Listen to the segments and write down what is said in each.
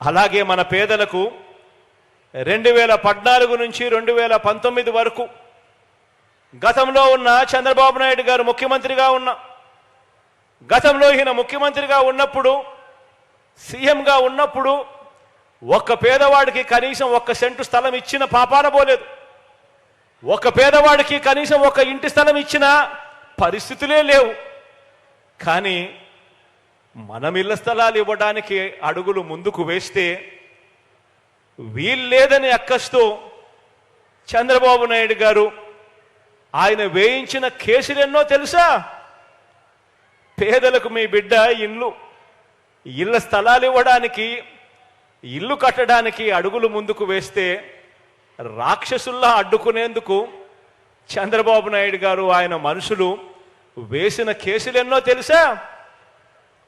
అలాగే మన పేదలకు రెండు వేల పద్నాలుగు నుంచి రెండు వేల పంతొమ్మిది వరకు గతంలో ఉన్న చంద్రబాబు నాయుడు గారు ముఖ్యమంత్రిగా ఉన్న గతంలో ఈయన ముఖ్యమంత్రిగా ఉన్నప్పుడు సీఎంగా ఉన్నప్పుడు ఒక్క పేదవాడికి కనీసం ఒక్క సెంటు స్థలం ఇచ్చిన పాపాన పోలేదు. ఒక పేదవాడికి కనీసం ఒక ఇంటి స్థలం ఇచ్చిన పరిస్థితులే లేవు. కానీ మనం ఇళ్ళ స్థలాలు ఇవ్వడానికి అడుగులు ముందుకు వేస్తే వీల్లేదని అక్కస్తూ చంద్రబాబు నాయుడు గారు ఆయన వేయించిన కేసులు ఎన్నో తెలుసా? పేదలకు మీ బిడ్డ ఇల్లు ఇళ్ళ స్థలాలు ఇవ్వడానికి ఇల్లు కట్టడానికి అడుగులు ముందుకు వేస్తే రాక్షసుల్లా అడ్డుకునేందుకు చంద్రబాబు నాయుడు గారు ఆయన మనుషులు వేసిన కేసులు ఎన్నో తెలుసా?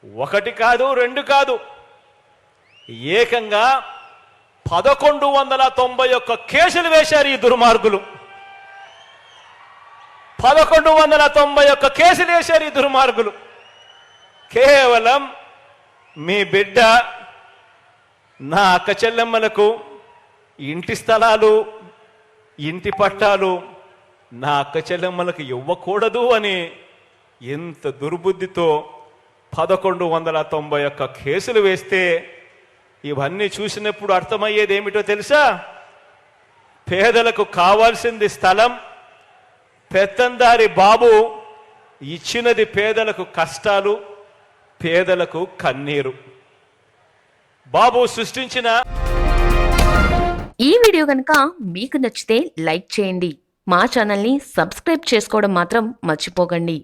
ఒకటి కాదు రెండు కాదు. ఏకంగా పదకొండు వందల తొంభై ఒక్క కేసులు వేశారు ఈ దుర్మార్గులు. పదకొండు వందల తొంభై ఒక్క కేసులు వేశారు ఈ దుర్మార్గులు. కేవలం మీ బిడ్డ నా అక్క చెల్లెమ్మలకు ఇంటి స్థలాలు ఇంటి పట్టాలు నా అక్క చెల్లెమ్మలకు ఇవ్వకూడదు అని ఎంత దుర్బుద్ధితో పదకొండు వందల తొంభై ఒక్క కేసులు వేస్తే ఇవన్నీ చూసినప్పుడు అర్థమయ్యేది ఏమిటో తెలుసా? పేదలకు కావాల్సింది స్థలం పెత్తందారి బాబు ఇచ్చినది పేదలకు కష్టాలు పేదలకు కన్నీరు. బాబు సృష్టించిన ఈ వీడియో కనుక మీకు నచ్చితే లైక్ చేయండి. మా ఛానల్ని సబ్స్క్రైబ్ చేసుకోవడం మాత్రం మర్చిపోకండి.